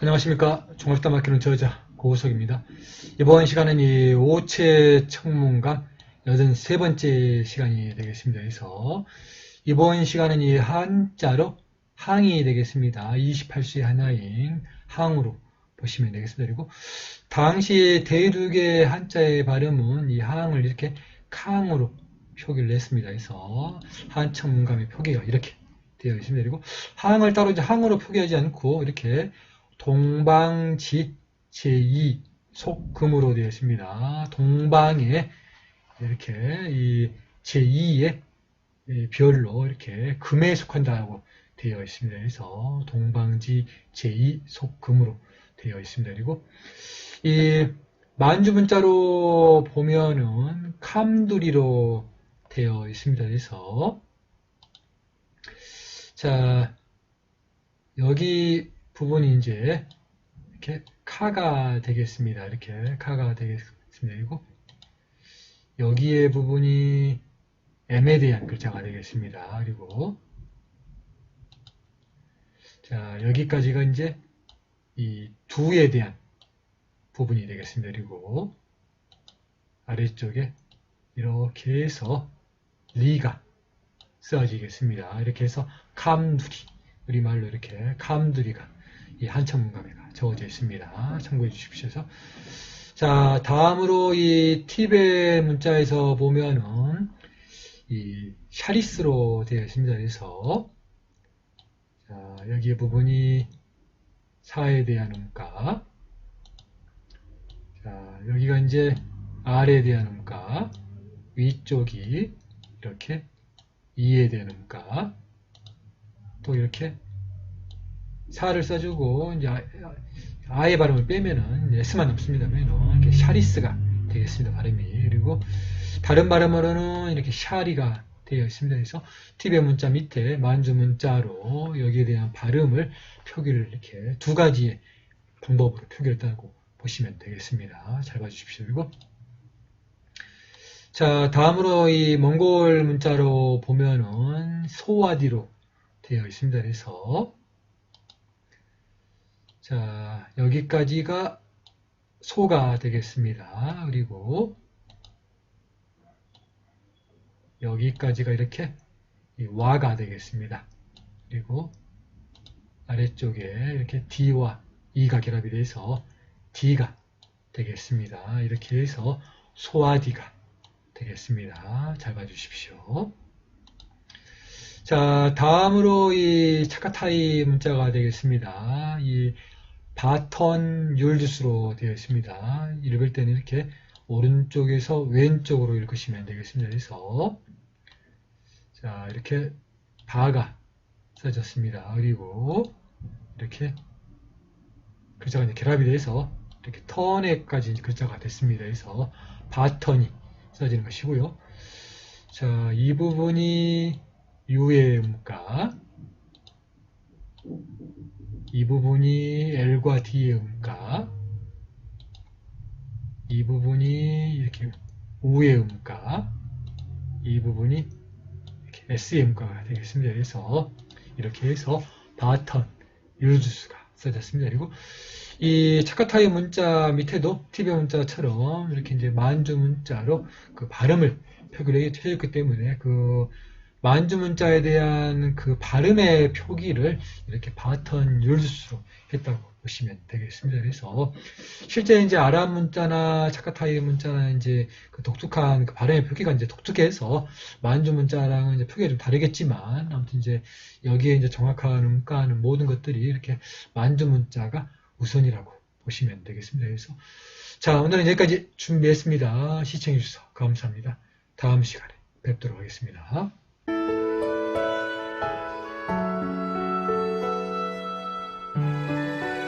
안녕하십니까. 종합다 막히는 저자 고우석입니다. 이번 시간은 이 오체 청문관 83번째 시간이 되겠습니다. 그래서 이번 시간은 이 한자로 항이 되겠습니다. 28수의 하나인 항으로 보시면 되겠습니다. 그리고 당시 대륙의 한자의 발음은 이 항을 이렇게 캉으로 표기를 했습니다. 그래서 한청 문감의 표기가 이렇게 되어 있습니다. 그리고 항을 따로 이제 항으로 표기하지 않고 이렇게 동방지 제2 속금으로 되어 있습니다. 동방에 이렇게 이 제2의 별로 이렇게 금에 속한다고 되어 있습니다. 그래서 동방지 제2 속금으로 되어 있습니다. 그리고 이 만주문자로 보면은 캄두리로 되어 있습니다. 그래서 자 여기 부분이 이제 이렇게 카가 되겠습니다. 이렇게 카가 되겠습니다. 그리고 여기에 부분이 M에 대한 글자가 되겠습니다. 그리고 자 여기까지가 이제 이 두에 대한 부분이 되겠습니다. 그리고 아래쪽에 이렇게 해서 리가 써지겠습니다. 이렇게 해서 감두리 우리말로 이렇게 감두리가 이 한천문감에가 적어져 있습니다. 참고해 주십시오. 자 다음으로 이 팁의 문자에서 보면은 이 샤리스로 되어 있습니다. 그래서 자 여기 부분이 사에 대한 음가 자 여기가 이제 R에 대한 음가 위쪽이 이렇게 이에 대한 음가 또 이렇게 사를 써주고 이제 아- 아의 발음을 빼면은 S만 없습니다면은 이렇게 샤리스가 되겠습니다 발음이. 그리고 다른 발음으로는 이렇게 샤리가 되어 있습니다. 그래서 팁의 문자 밑에 만주 문자로 여기에 대한 발음을 표기를 이렇게 두 가지의 방법으로 표기했다고 보시면 되겠습니다. 잘 봐주십시오. 그리고 자 다음으로 이 몽골 문자로 보면은 소와디로 되어 있습니다. 그래서 자, 여기까지가 소가 되겠습니다. 그리고 여기까지가 이렇게 이 와가 되겠습니다. 그리고 아래쪽에 이렇게 D와 E가 결합이 돼서 D가 되겠습니다. 이렇게 해서 소아디가 되겠습니다. 잘 봐주십시오. 자, 다음으로 이 차카타이 문자가 되겠습니다. 이 바턴 율주스로 되어 있습니다. 읽을 때는 이렇게 오른쪽에서 왼쪽으로 읽으시면 되겠습니다. 그래서 자, 이렇게 바가 써졌습니다. 그리고 이렇게 글자가 이제 결합이 돼서 이렇게 턴에까지 글자가 됐습니다. 그래서 바턴이 써지는 것이고요. 자, 이 부분이 U의 음가 이 부분이 L과 D의 음가 이 부분이 이렇게 우의 음가 이 부분이 S의 음가가 되겠습니다. 그래서 이렇게 해서 바턴 율주스가 써졌습니다. 그리고 이 차카타의 문자 밑에도 TV의 문자처럼 이렇게 이제 만주 문자로 그 발음을 표기를 해줬기 때문에 그 만주 문자에 대한 그 발음의 표기를 이렇게 바턴 율수로 했다고 보시면 되겠습니다. 그래서 실제 이제 아랍 문자나 차카타이 문자나 이제 그 독특한 그 발음의 표기가 이제 독특해서 만주 문자랑은 이제 표기가 좀 다르겠지만 아무튼 이제 여기에 이제 정확한 음가하는 모든 것들이 이렇게 만주 문자가 우선이라고 보시면 되겠습니다. 그래서 자 오늘은 여기까지 준비했습니다. 시청해 주셔서 감사합니다. 다음 시간에 뵙도록 하겠습니다.